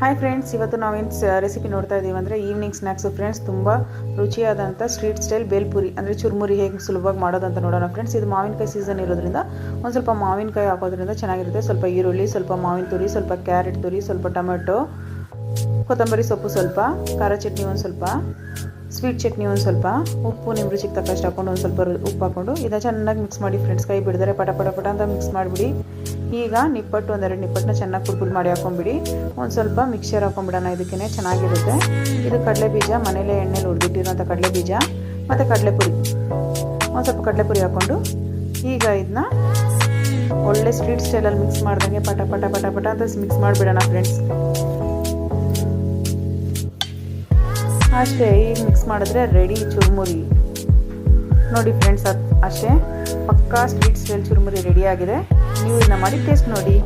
Hi friends ಇವತ್ತು ನಾವೇನು recipe ನೋಡ್ತಾ ಇದ್ದೀವಿ ಅಂದರೆ ಈವ್ನಿಂಗ್ ಸ್ನ್ಯಾಕ್ಸು ಫ್ರೆಂಡ್ಸ್ ತುಂಬ ರುಚಿಯಾದಂಥ ಸ್ಟ್ರೀಟ್ ಸ್ಟೈಲ್ ಬೇಲ್ಪುರಿ. ಅಂದರೆ ಚುರುಮುರಿ ಹೇಗೆ ಸುಲಭವಾಗಿ ಮಾಡೋದಂತ ನೋಡೋಣ ಫ್ರೆಂಡ್ಸ್ ಇದು ಮಾವಿನಕಾಯಿ ಸೀಸನ್ ಇರೋದ್ರಿಂದ ಒಂದು ಸ್ವಲ್ಪ ಮಾವಿನಕಾಯಿ ಹಾಕೋದ್ರಿಂದ ಚೆನ್ನಾಗಿರುತ್ತೆ. ಸ್ವಲ್ಪ ಈರುಳ್ಳಿ, ಸ್ವಲ್ಪ ಮಾವಿನ ತುರಿ, ಸ್ವಲ್ಪ ಕ್ಯಾರೆಟ್ ತುರಿ, ಸ್ವಲ್ಪ ಟೊಮೆಟೊ, ಕೊತ್ತಂಬರಿ ಸೊಪ್ಪು ಸ್ವಲ್ಪ, ಖಾರ ಚಟ್ನಿ ಒಂದು ಸ್ವಲ್ಪ ಸ್ವೀಟ್ ಚಟ್ನಿ ಒಂದು ಸ್ವಲ್ಪ, ಉಪ್ಪು ನಿಮ್ಮ ರುಚಿಗೆ ತಕ್ಕಷ್ಟು ಹಾಕೊಂಡು ಒಂದು ಸ್ವಲ್ಪ ಉಪ್ಪು ಹಾಕೊಂಡು, ಇದನ್ನ ಚೆನ್ನಾಗಿ ಮಿಕ್ಸ್ ಮಾಡಿ ಫ್ರೆಂಡ್ಸ್ ಕೈ ಬಿಡಿದರೆ ಪಟ ಪಟ ಪಟ ಅಂತ ಮಿಕ್ಸ್ ಮಾಡಿಬಿಡಿ. ಈಗ ನಿಪ್ಪಟ್ಟು ಒಂದೆರಡು ನಿಪ್ಪಟ್ಟನ್ನ ಚೆನ್ನಾಗಿ ಕುಡ್ಕುಡ್ ಮಾಡಿ ಹಾಕೊಂಬಿಡಿ. ಒಂದು ಸ್ವಲ್ಪ ಮಿಕ್ಸರ್ ಹಾಕೊಂಬಿಡೋಣ. ಇದಕ್ಕೇ ಚೆನ್ನಾಗಿರುತ್ತೆ. ಇದು ಕಡಲೆ ಬೀಜ ಮನೇಲೆ ಎಣ್ಣೆಲಿ ಹುರಿದಿಟ್ಟಿರೋಂಥ ಕಡಲೆ ಬೀಜ ಮತ್ತು ಕಡಲೆಪುರಿ. ಒಂದು ಸ್ವಲ್ಪ ಕಡಲೆಪುರಿ ಹಾಕ್ಕೊಂಡು ಈಗ ಇದನ್ನ ಒಳ್ಳೆ ಸ್ವೀಟ್ ಸ್ಟೈಲಲ್ಲಿ ಮಿಕ್ಸ್ ಮಾಡ್ದಂಗೆ ಪಟ ಪಟ ಪಟ ಪಟ ಅಂತ ಮಿಕ್ಸ್ ಮಾಡಿಬಿಡೋಣ ಫ್ರೆಂಡ್ಸ್ ಅಷ್ಟೇ, ಈಗ ಮಿಕ್ಸ್ ಮಾಡಿದ್ರೆ ರೆಡಿ ಚುರುಮುರಿ. ನೋಡಿ ಫ್ರೆಂಡ್ಸ್ ಅಷ್ಟೇ. ಪಕ್ಕಾ ಸ್ವೀಟ್ ಚುರುಮುರಿ ರೆಡಿ ಆಗಿದೆ. ನೀವು ಇದನ್ನ ಮಾಡಿ ಟೇಸ್ಟ್ ನೋಡಿ.